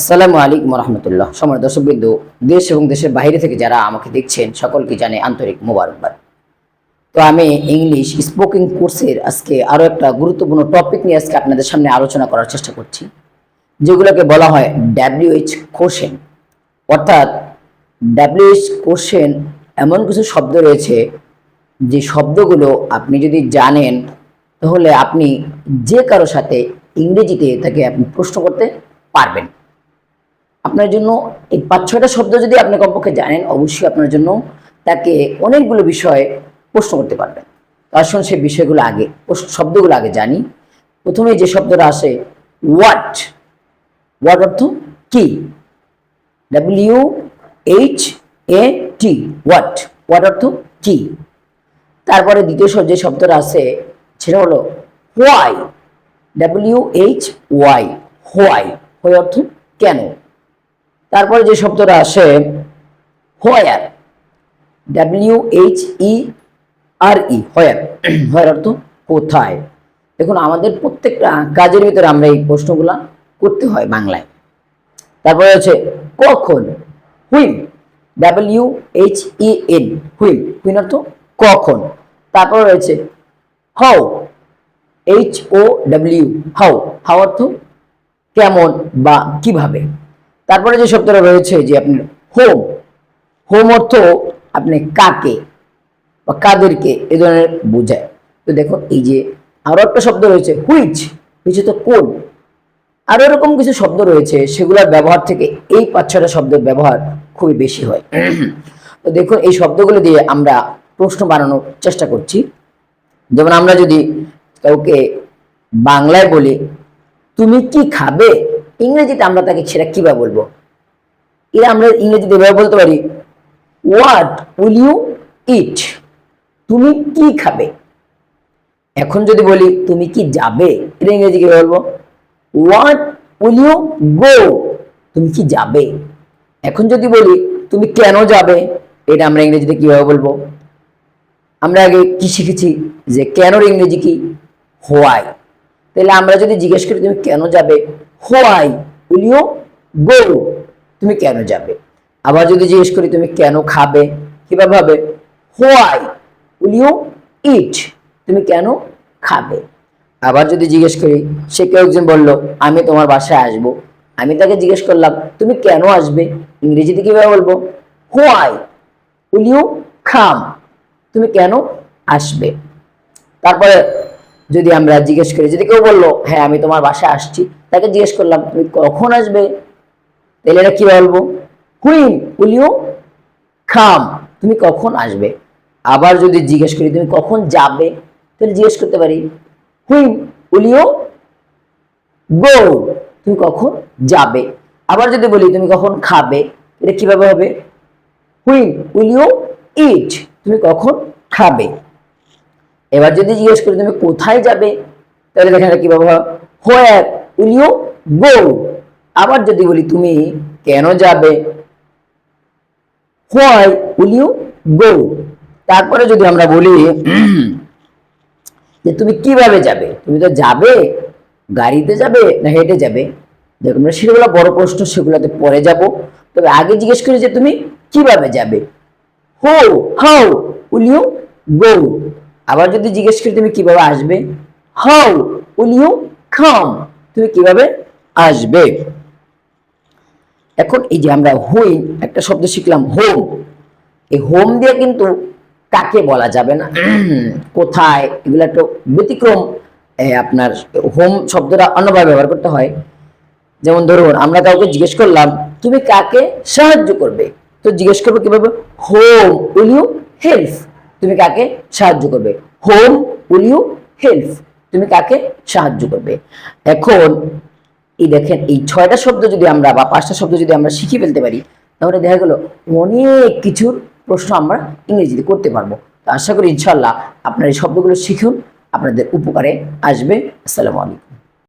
আসসালামু আলাইকুম রহমতুল্লাহ। সময় দর্শকবৃন্দ, দেশ এবং দেশের বাইরে থেকে যারা আমাকে দেখছেন, সকলকে জানে আন্তরিক মোবারকবাদ। তো আমি ইংলিশ স্পোকিং কোর্সের আজকে আরও একটা গুরুত্বপূর্ণ টপিক নিয়ে আজকে আপনাদের সামনে আলোচনা করার চেষ্টা করছি, যেগুলোকে বলা হয় ডাব্লিউএইচ কোশ্চেন অর্থাৎ ডাব্লিউএইচ কোশ্চেন এমন কিছু শব্দ রয়েছে, যে শব্দগুলো আপনি যদি জানেন, তাহলে আপনি যে কারও সাথে ইংরেজিতে তাকে আপনি প্রশ্ন করতে পারবেন। আপনার জন্য এই পাঁচ, ছয়টা শব্দ যদি আপনি কমপক্ষে জানেন, অবশ্যই আপনার জন্য তাকে অনেকগুলো বিষয়ে প্রশ্ন করতে পারবেন। আসুন সেই বিষয়গুলো আগে শব্দগুলো আগে জানি। প্রথমে যে শব্দটা আসে হোয়াট হোয়াট অর্থ কি? W H A T what what অর্থ কি? তারপরে দ্বিতীয় যে শব্দটা আছে সেটা হলো why W H Y why why অর্থ কেন? তারপরে যে শব্দটা আসে, where W H E R E where. Where অর্থ কোথায়? দেখুন, আমাদের প্রত্যেকটা কাজের ভিতরে আমরা এই প্রশ্নগুলা করতে হয় বাংলায়। তারপরে হচ্ছে কখন? When W H E N when when অর্থ কখন? তারপরে রয়েছে how H O W how. How অর্থ কেমন বা কীভাবে? তারপরে যে শব্দটা রয়েছে যে আপনি হোম হোম অর্থ আপনি কাকে বা কাদেরকে এ ধরনের বোঝায়। তো দেখো এই যে আরও একটা শব্দ রয়েছে হুইচ হুইচ তো কোন। আরও এরকম কিছু শব্দ রয়েছে, সেগুলোর ব্যবহার থেকে এই পাঁচ ছটা শব্দের ব্যবহার খুবই বেশি হয়। তো দেখুন, এই শব্দগুলো দিয়ে আমরা প্রশ্ন বানানোর চেষ্টা করছি। যেমন আমরা যদি কাউকে বাংলায় বলি, তুমি কি খাবে? ইংরেজিতে আমরা তাকে সেটা কীভাবে বলব? এরা আমরা ইংরেজিতে এভাবে বলতে পারি হোয়াট উইল ইউ ইট তুমি কি খাবে? এখন যদি বলি, তুমি কি যাবে? এটা ইংরেজি কীভাবে বলব? হোয়াট উইল ইউ গো তুমি কি যাবে? এখন যদি বলি, তুমি কেন যাবে? এটা আমরা ইংরেজিতে কীভাবে বলব? আমরা আগে কি শিখেছি? যে কেনর ইংরেজি কি? হোয়াই। তাহলে আমরা যদি জিজ্ঞেস করি, তুমি কেন যাবে? হোয়াই? উইল ইউ গো তুমি কেন যাবে? আবার যদি জিজ্ঞেস করি, তুমি কেন খাবে? কীভাবে হবে হোয়াই? উইল ইউ ইট, তুমি কেন খাবে? আবার যদি জিজ্ঞেস করি, সে কেউ একজন বলল, আমি তোমার বাসায় আসব। আমি তাকে জিজ্ঞেস করলাম, তুমি কেন আসবে? ইংরেজিতে কীভাবে বলব, হোয়াই? উইল ইউ খাম, তুমি কেন আসবে? তারপরে যদি আমরা জিজ্ঞেস করি, যদি কেউ বলল হ্যাঁ আমি তোমার বাসায় আসছি। তাকে জিজ্ঞেস করলাম, তুমি কখন আসবে? তাহলে এটা কি বলব? হুইন ইউ খাম তুমি কখন আসবে? আবার যদি জিজ্ঞেস করি, তুমি কখন যাবে? তাহলে জিজ্ঞেস করতে পারি হুইন ইউ গো? তুমি কখন যাবে? আবার যদি বলি, তুমি কখন খাবে? এটা কীভাবে হবে? When will you eat? তুমি কখন খাবে? এবার যদি জিজ্ঞেস করি, তুমি কোথায় যাবে? তাহলে দেখেন এটা কীভাবে হোয়ার উইল ইউ গো? আবার যদি বলি, তুমি কেন যাবে? Why will you go? তারপরে যদি আমরা বলি, যে তুমি কীভাবে যাবে? তুমি তো যাবে? গাড়িতে যাবে না হেঁটে যাবে? দেখুন, আমরা সেগুলো বড় প্রশ্ন, সেগুলোতে পরে যাব। তবে আগে জিজ্ঞেস করি যে, তুমি কীভাবে যাবে? হো, হাউ উইল ইউ গো? আবার যদি জিজ্ঞেস করি, তুমি কীভাবে আসবে? হাউ উইল ইউ কাম তুমি কীভাবে আসবে? এখন এই যে আমরা হুইন একটা শব্দ শিখলাম হোম এই হোম দিয়ে কিন্তু কাকে বলা যাবে না? কোথায়? এগুলো একটু ব্যতিক্রম আপনার হোম শব্দটা অন্যভাবে ব্যবহার করতে হয়। যেমন ধরুন, আমরা কাউকে জিজ্ঞেস করলাম, তুমি কাকে সাহায্য করবে? তো জিজ্ঞেস করব কীভাবে? হোম উইল ইউ হেল্প তুমি কাকে সাহায্য করবে? হোম উইল ইউ হেল্প তুমি কাকে সাহায্য করবে? এখন এই দেখেন, এই ছয়টা শব্দ যদি আমরা বা পাঁচটা শব্দ যদি আমরা শিখে ফেলতে পারি, তাহলে দেখা গেল অনেক কিছুর প্রশ্ন আমরা ইংরেজিতে করতে পারব। তো আশা করি ইনশাল্লাহ আপনারা এই শব্দগুলো শিখুন, আপনাদের উপকারে আসবে। আসসালামু আলাইকুম।